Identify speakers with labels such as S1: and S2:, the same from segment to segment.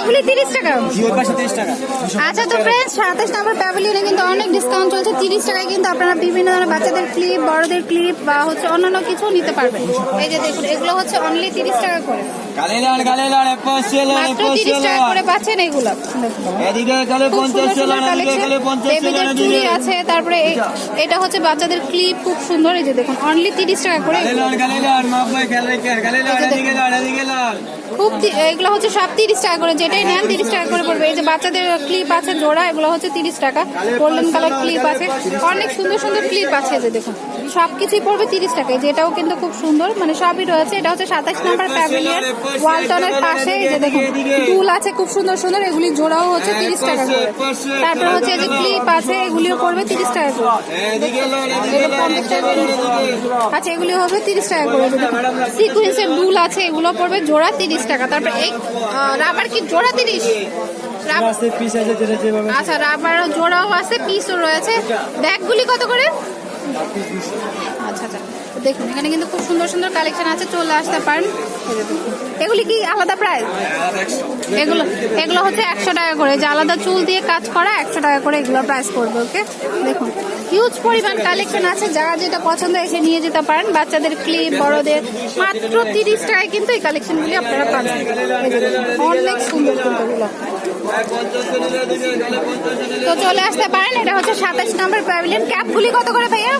S1: এগুলি তিরিশ টাকা। আচ্ছা তো ফ্রেন্ডস সাতাশ নম্বর প্যাভিলিয়নে কিন্তু অনেক ডিসকাউন্ট চলছে। তিরিশ টাকায় কিন্তু আপনারা বিভিন্ন ধরনের বাচ্চাদের ক্লিপ বড়দের ক্লিপ বা হচ্ছে অন্যান্য কিছু নিতে পারবেন। এই যে দেখুন এগুলো হচ্ছে অনলি তিরিশ টাকা করে।
S2: গালে লান গালে লান এপাশ ছিল
S1: মাত্র
S2: এপাশ
S1: তিরিশ
S2: ছিল।
S1: টাকা করে পাচ্ছেন এগুলো।
S2: এদিকে গেলে গেলে
S1: আছে তারপরে এই- এটা হচ্ছে বাচ্চাদের ক্লিপ খুব সুন্দর এই যে দেখুন অনলি তিরিশ টাকা করে
S2: খেলে এদিকে এদিকে
S1: খুব এগুলো হচ্ছে সব তিরিশ টাকা করে যেটাই নেন তিরিশ টাকা করে পড়বে। এই যে বাচ্চাদের ক্লিপ আছে জোড়া এগুলো হচ্ছে তিরিশ টাকা। গোল্ডেন কালার ক্লিপ আছে। অনেক সুন্দর সুন্দর ক্লিপ আছে যে দেখুন। সব কিছুই পড়বে তিরিশ টাকায় যেটাও কিন্তু খুব সুন্দর মানে সবই রয়েছে। এটা হচ্ছে সাতাশ নম্বর প্যাভিলিয়ন ওয়ালটনের পাশে এই যে দেখুন দুল আছে খুব সুন্দর সুন্দর এগুলি জোড়াও হচ্ছে তিরিশ টাকা করে। তারপর হচ্ছে যে ক্লিপ আছে এগুলিও পড়বে তিরিশ টাকা করে। আচ্ছা এগুলি হবে তিরিশ টাকা করে। সিকুয়েন্সের দুল আছে এগুলো পড়বে জোড়া তিরিশ টাকা। তারপর এই রাবার কি জোড়া তিরিশ? আচ্ছা রাবার জোড়াও আছে পিসও রয়েছে। ব্যাগগুলি কত করে? আচ্ছা আচ্ছা। দেখুন, এখানে কিন্তু খুব সুন্দর সুন্দর কালেকশন আছে, চলে আসতে পারেন। এগুলি কি আলাদা প্রাইস এগুলো এগুলো হচ্ছে একশো টাকা করে। যে আলাদা চুল দিয়ে কাজ করা, একশো টাকা করে এগুলো প্রাইস করবে ওকে দেখুন হিউজ পরিমাণ কালেকশন আছে। যারা যেটা পছন্দ এসে নিয়ে যেতে পারেন। বাচ্চাদের ক্লিপ বড়দের। মাত্র তিরিশ টাকায় কিন্তু এই কালেকশনগুলি আপনারা পাবেন। অনেক সুন্দর তো চলে আসতে পারেন। এটা হচ্ছে সাতাশ নম্বর প্যাভিলিয়ন ক্যাপগুলি কত করে ভাইয়া?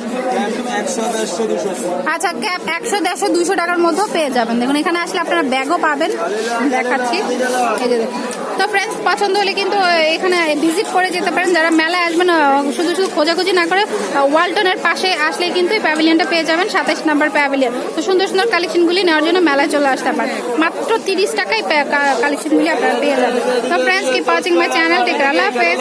S1: আচ্ছা ক্যাপ একশো দেড়শো দুশো টাকার মধ্যেও পেয়ে যাবেন। দেখুন, এখানে আসলে আপনারা ব্যাগও পাবেন। দেখাচ্ছি। এই যে দেখুন। তো ফ্রেন্ডস পছন্দ হলে কিন্তু এখানে ভিজিট করে যেতে পারেন। যারা মেলায় আসবেন শুধু শুধু খোঁজাখুঁজি না করে ওয়ালটনের পাশে আসলে কিন্তু এই প্যাভিলিয়নটা পেয়ে যাবেন, সাতাশ নাম্বার প্যাভিলিয়ন তো সুন্দর সুন্দর কালেকশনগুলি নেওয়ার জন্য মেলায় চলে আসতে পারেন। মাত্র তিরিশ টাকায় কালেকশনগুলি আপনারা পেয়ে যাবেন। তো ফ্রেন্ডস কি ওয়াচিং মাই চ্যানেল টেক আল্লাহ হাফেজ।